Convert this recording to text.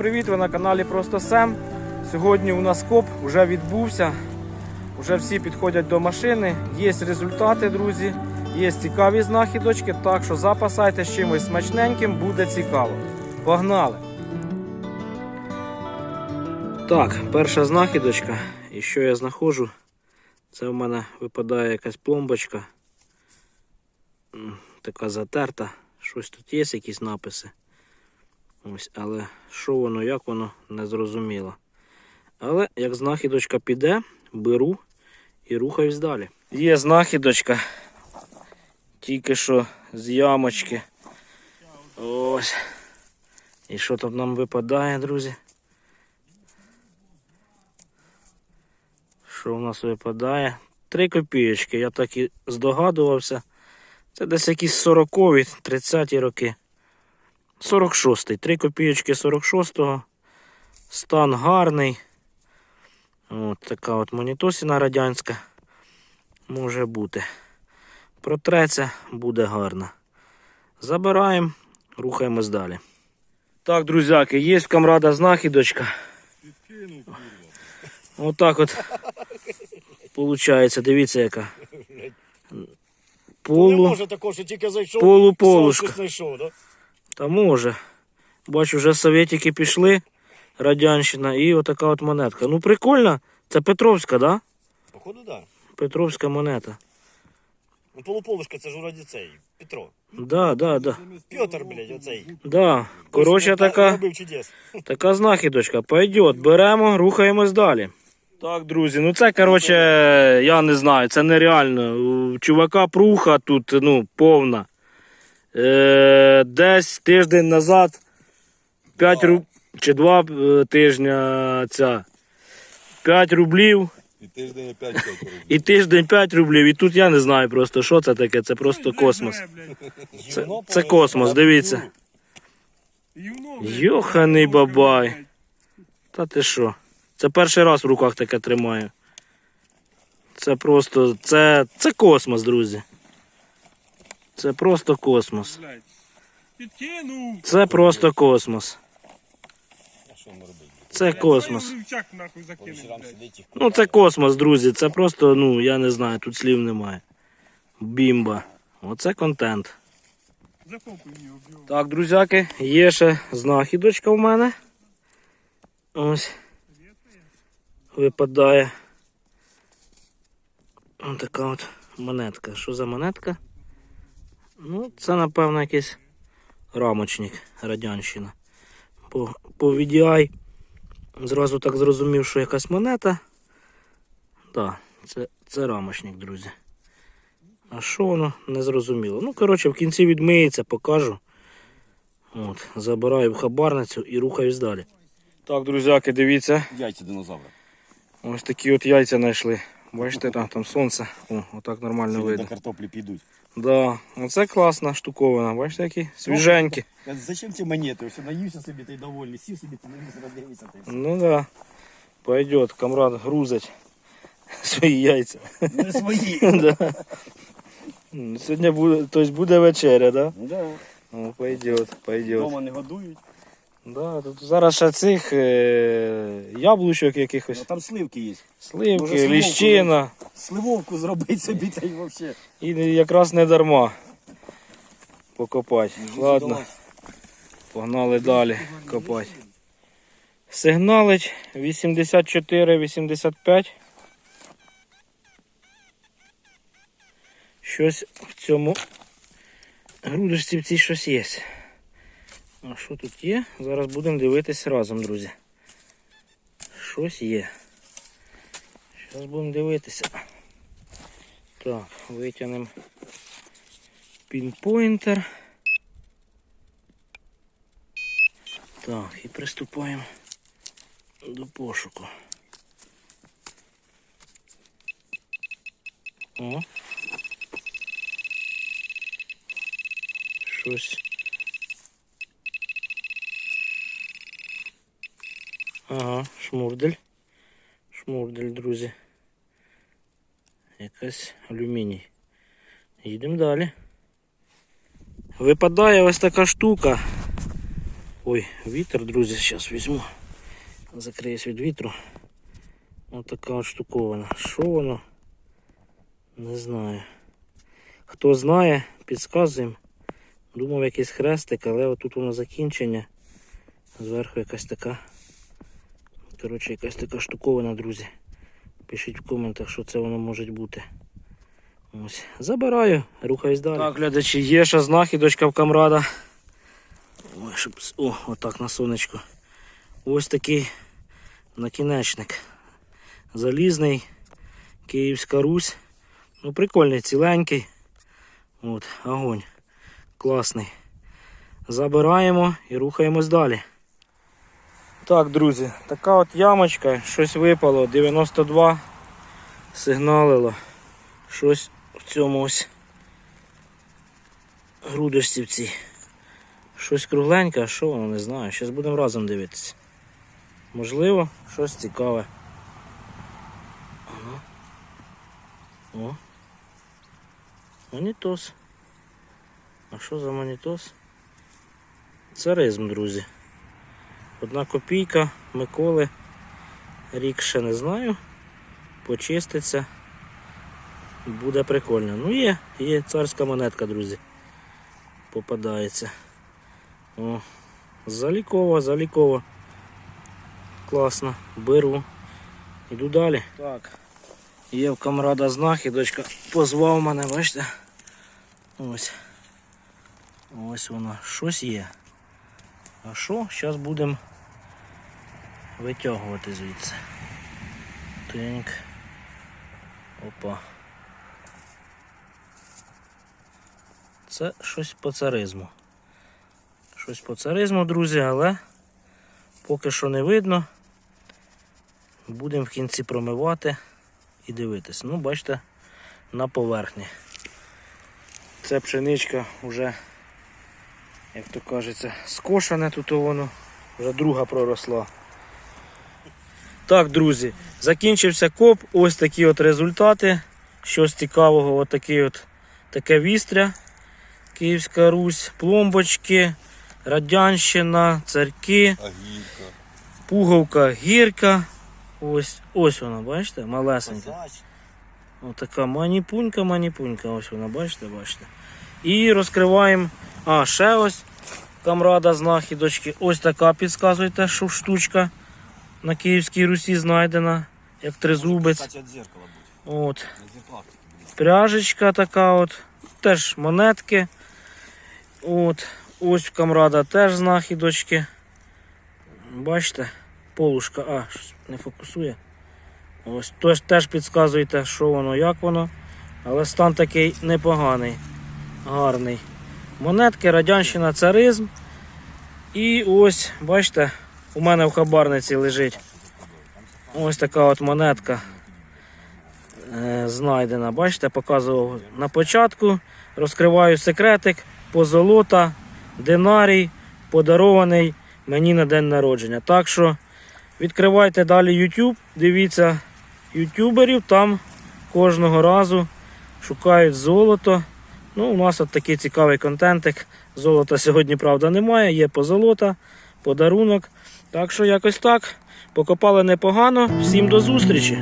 ви на каналі Просто Сем. Сьогодні у нас коп вже відбувся. Вже всі підходять до машини. Є результати, друзі. Є цікаві знахідочки, так що запасайтесь чимось смачненьким, буде цікаво. Погнали! Так, перша знахідочка. І що я знаходжу? Це в мене випадає якась пломбочка. Така затерта. Щось тут є, якісь написи. Ось, але що воно, як воно, не зрозуміло. Але як знахідочка піде, беру і рухаюсь далі. Є знахідочка. Тільки що з ямочки. Ось. І що там нам випадає, друзі? Що в нас випадає? Три копійочки, я так і здогадувався. Це десь якісь 40-ві, 30-ті роки. 46-й. Три копійочки 46-го. Стан гарний. От така от монітосіна радянська. Може бути. Протреться, буде гарно. Забираємо, рухаємось далі. Так, друзяки, є в камрада знахідочка. Отак от. Получається, дивіться яка. Не може такого, що тільки зайшов. полуполушка. знайшов, да? Та може. Бачу, вже совєтики пішли, радянщина, і отака от монетка. Ну прикольно. Це Петровська, да? Походу, да. Петровська монета. Ну, полуполушка, це ж вроді цей. Петро. Да, да, да. Петр, блядь, оцей. Да. Коротше, така, така знахідочка. Пойдет, беремо, рухаємось далі. Так, друзі, ну це, коротше, я не знаю, це нереально. У чувака пруха тут, ну, повна. Е, десь тиждень назад, 5 руб... чи 2 тижня ця. 5 рублів. І тиждень 5 рублів. І тиждень 5 рублів. І тут я не знаю просто, що це таке. Це просто космос. Це, це космос, дивіться. Йоханий бабай. Та ти що? Це перший раз в руках таке тримаю. Це просто. Це, це космос, друзі. Це просто космос. Це просто космос. Це космос. Ну це космос, друзі. Це просто, ну, я не знаю, тут слів немає. Бімба. Оце контент. Так, друзяки, є ще знахідочка в мене. Ось. Випадає. Ось така от монетка. Що за монетка? Ну, це, напевно, якийсь рамочник радянщина. По, по VDI зразу так зрозумів, що якась монета. Так, це, це рамочник, друзі. А що воно не зрозуміло. Ну, коротше, в кінці відмиється, покажу. От, забираю в хабарницю і рухаюсь далі. Так, друзяки, дивіться. Яйця динозавра. Ось такі от яйця знайшли. Бачите, там, там сонце. О, отак нормально Сьогодні видно. до картоплі підуть. Да, оце класна штуковина. Бачите, які свіженькі. Зачем ці монети? Ось наївся собі та й довольний. Сів собі телевізор все. Ну да. Пойдет, камрад грузить свої яйця. Не свої. да. Сьогодні буде, тобто буде вечеря, да? Да. Ну, пойдет, пойдет. Дома не годують. Да, тут зараз ще цих е, яблучок якихось, Ну, там сливки є. Може, сливки, сливовку ліщина. Сливовку зробити собі та й взагалі. І якраз не дарма покопати. Ладно, погнали далі копати. Сигналить 84-85. Щось в цьому грудочці в цій щось є. А що тут є? Зараз будемо дивитись разом, друзі. Щось є. Зараз будемо дивитися. Так, витягнемо пінпойнтер. Так, і приступаємо до пошуку. О. Щось. Ага, шмурдель. Шмурдель, друзі. Якась алюміній. Їдемо далі. Випадає ось така штука. Ой, вітер, друзі, зараз візьму. Закриюсь від вітру. Ось така от штуковина. Що воно? Не знаю. Хто знає, підказуємо. Думав якийсь хрестик, але отут воно закінчення. Зверху якась така. Коротше, якась така штуковина, друзі. Пишіть в коментах, що це воно може бути. Ось. Забираю, рухаюсь далі. Так, глядачі, є ще знахідочка в камрада. Ой, щоб... О, отак на сонечко. Ось такий накінечник. Залізний. Київська Русь. Ну, прикольний, ціленький. От, огонь. Класний. Забираємо і рухаємось далі. Так, друзі, така от ямочка, щось випало, 92 сигналило. Щось в цьому ось грудочці в цій. Щось кругленьке, а що воно не знаю. Зараз будемо разом дивитися. Можливо, щось цікаве. Ага. О. Монітос. А що за монітос? Царизм, друзі. Одна копійка Миколи. Рік ще не знаю. Почиститься. Буде прикольно. Ну є, є царська монетка, друзі. Попадається. О, залікова, залікова. Класно. Беру. Іду далі. Так. Є в камрада знахідочка. Позвав мене, бачите? Ось. Ось вона. Щось є. А що? Зараз будемо витягувати звідси. Тинк. Опа. Це щось по царизму. Щось по царизму, друзі, але поки що не видно. Будемо в кінці промивати і дивитись. Ну, бачите, на поверхні. Це пшеничка вже, як то кажеться, скошена тут воно, вже друга проросла. Так, друзі, закінчився коп. Ось такі от результати. Щось цікавого, от такий от, таке вістря. Київська Русь, пломбочки, Радянщина, царки, Агірка. пуговка, гірка. Ось, ось вона, бачите, малесенька. Козач. Отака маніпунька, маніпунька, ось вона, бачите, бачите. І розкриваємо. А, ще ось камрада знахідочки. Ось така, підказуйте, що штучка на Київській Русі знайдена, як тризубець. От. Пряжечка така от. Теж монетки. От. Ось в камрада теж знахідочки. Бачите? Полушка. А, щось не фокусує. Ось теж, теж підказуєте, що воно, як воно. Але стан такий непоганий, гарний. Монетки, радянщина, царизм. І ось, бачите, у мене в хабарниці лежить. Ось така от монетка е, знайдена. Бачите, показував на початку. Розкриваю секретик, позолота, динарій, подарований мені на день народження. Так що відкривайте далі YouTube, дивіться ютуберів, там кожного разу шукають золото. Ну, у нас от такий цікавий контентик. Золота сьогодні, правда, немає, є позолота, подарунок. Так що якось так. Покопали непогано. Всім до зустрічі!